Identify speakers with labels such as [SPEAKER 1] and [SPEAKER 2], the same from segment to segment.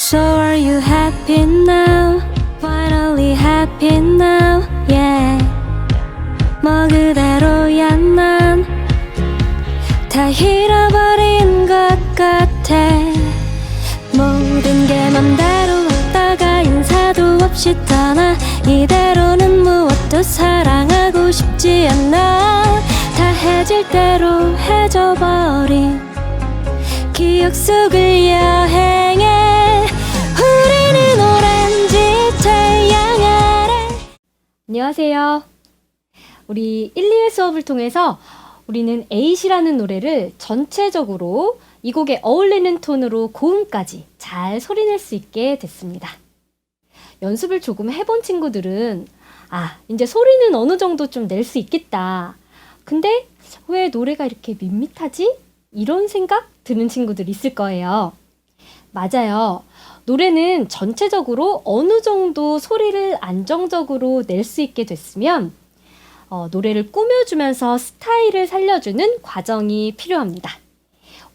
[SPEAKER 1] So are you happy now? Finally happy now, yeah. 뭐 그대로야 난 다 잃어버린 것 같아. 모든 게 맘대로 왔다가 인사도 없이 떠나 이대로는 무엇도 사랑하고 싶지 않아 다 해질 대로 해져버린 기억 속을 여행 안녕하세요 우리 1, 2회 수업을 통해서 우리는 에잇이라는 노래를 전체적으로 이 곡에 어울리는 톤으로 고음까지 잘 소리낼 수 있게 됐습니다. 연습을 조금 해본 친구들은 아, 이제 소리는 어느 정도 좀 낼 수 있겠다. 근데 왜 노래가 이렇게 밋밋하지? 이런 생각 드는 친구들 있을 거예요. 맞아요. 노래는 전체적으로 어느 정도 소리를 안정적으로 낼 수 있게 됐으면 어, 노래를 꾸며주면서 스타일을 살려주는 과정이 필요합니다.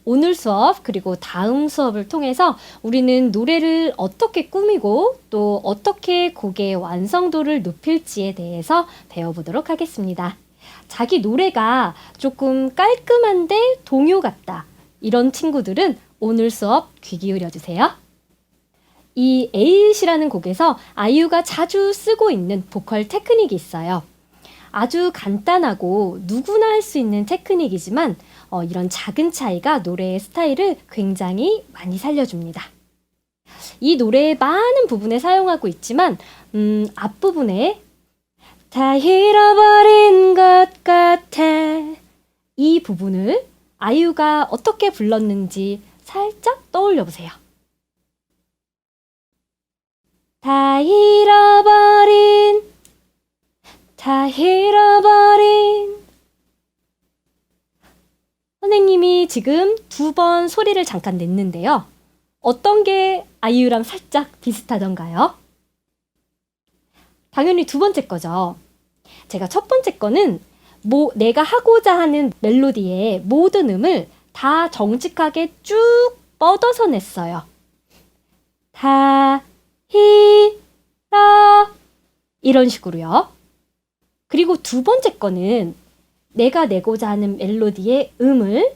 [SPEAKER 1] 오늘 수업 그리고 다음 수업을 통해서 우리는 노래를 어떻게 꾸미고 또 어떻게 곡의 완성도를 높일지에 대해서 배워보도록 하겠습니다. 자기 노래가 조금 깔끔한데 동요 같다. 이런 친구들은 오늘 수업 귀 기울여 주세요. 이 에잇이라는 곡에서 아이유가 자주 쓰고 있는 보컬 테크닉이 있어요. 아주 간단하고 누구나 할 수 있는 테크닉이지만 어, 이런 작은 차이가 노래의 스타일을 굉장히 많이 살려줍니다. 이 노래의 많은 부분에 사용하고 있지만 음, 앞부분에 다 잃어버린 것 같아 이 부분을 아이유가 어떻게 불렀는지 살짝 떠올려 보세요. 다 잃어버린 다 잃어버린 선생님이 지금 두 번 소리를 잠깐 냈는데요. 어떤 게 아이유랑 살짝 비슷하던가요? 당연히 두 번째 거죠. 제가 첫 번째 거는 뭐 내가 하고자 하는 멜로디의 모든 음을 다 정직하게 쭉 뻗어서 냈어요. 다, 히, 라 이런 식으로요. 그리고 두 번째 거는 내가 내고자 하는 멜로디의 음을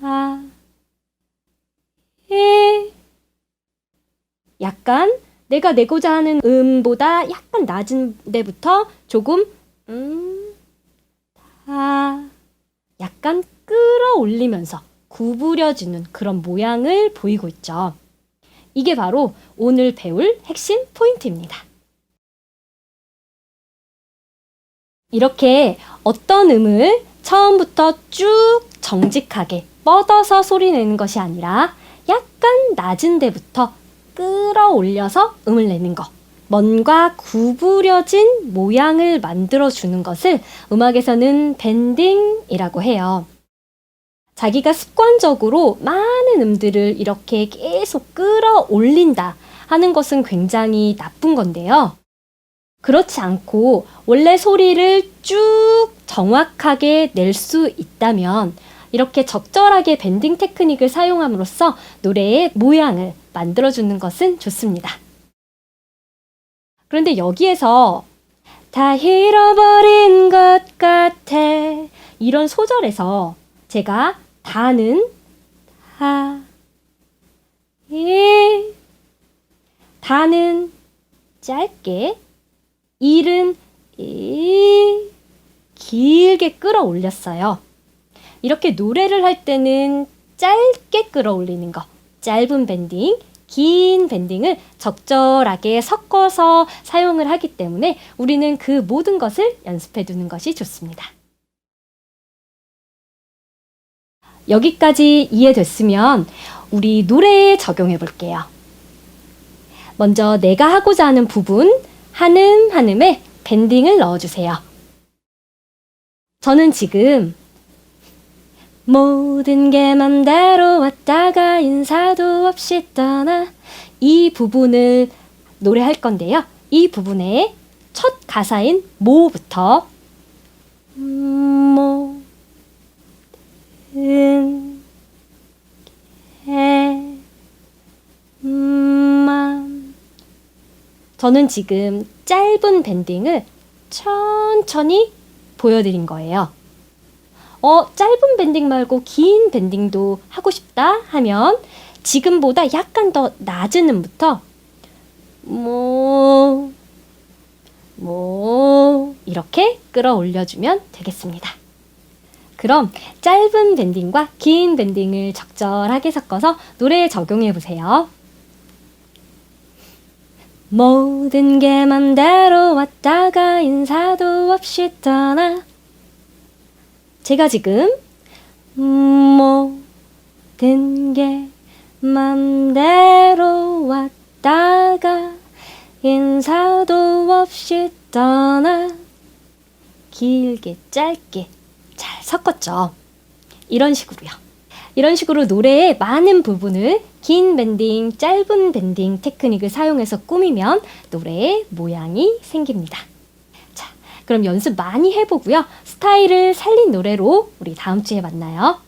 [SPEAKER 1] 아, 해 약간 내가 내고자 하는 음보다 약간 낮은 데부터 조금 음, 다 약간 끌어올리면서 구부려지는 그런 모양을 보이고 있죠. 이게 바로 오늘 배울 핵심 포인트입니다. 이렇게 어떤 음을 처음부터 쭉 정직하게 뻗어서 소리내는 것이 아니라 약간 낮은 데부터 끌어올려서 음을 내는 것. 뭔가 구부려진 모양을 만들어 주는 것을 음악에서는 밴딩이라고 해요. 자기가 습관적으로 많은 음들을 이렇게 계속 끌어올린다 하는 것은 굉장히 나쁜 건데요. 그렇지 않고 원래 소리를 쭉 정확하게 낼 수 있다면 이렇게 적절하게 밴딩 테크닉을 사용함으로써 노래의 모양을 만들어주는 것은 좋습니다. 그런데 여기에서 다 잃어버린 것 같아 이런 소절에서 제가 다는 다, 이, 다는 짧게 일은 이 길게 끌어올렸어요. 이렇게 노래를 할 때는 짧게 끌어올리는 거, 짧은 밴딩, 긴 밴딩을 적절하게 섞어서 사용을 하기 때문에 우리는 그 모든 것을 연습해 두는 것이 좋습니다. 여기까지 이해됐으면 우리 노래에 적용해 볼게요. 먼저 내가 하고자 하는 부분, 한음 한음에 밴딩을 넣어주세요. 저는 지금 모든 게 맘대로 왔다가 인사도 없이 떠나 이 부분을 노래할 건데요. 이 부분의 첫 가사인 모부터 저는 지금 짧은 밴딩을 천천히 보여드린 거예요. 어, 짧은 밴딩 말고 긴 밴딩도 하고 싶다 하면 지금보다 약간 더 낮은 음부터 뭐, 뭐, 이렇게 끌어올려주면 되겠습니다. 그럼 짧은 밴딩과 긴 밴딩을 적절하게 섞어서 노래에 적용해 보세요. 모든 게 맘대로 왔다가 인사도 없이 떠나 제가 지금 모든 게 맘대로 왔다가 인사도 없이 떠나 길게 짧게 잘 섞었죠. 이런 식으로요. 이런 식으로 노래의 많은 부분을 긴 밴딩, 짧은 밴딩 테크닉을 사용해서 꾸미면 노래의 모양이 생깁니다. 자, 그럼 연습 많이 해보고요. 스타일을 살린 노래로 우리 다음 주에 만나요.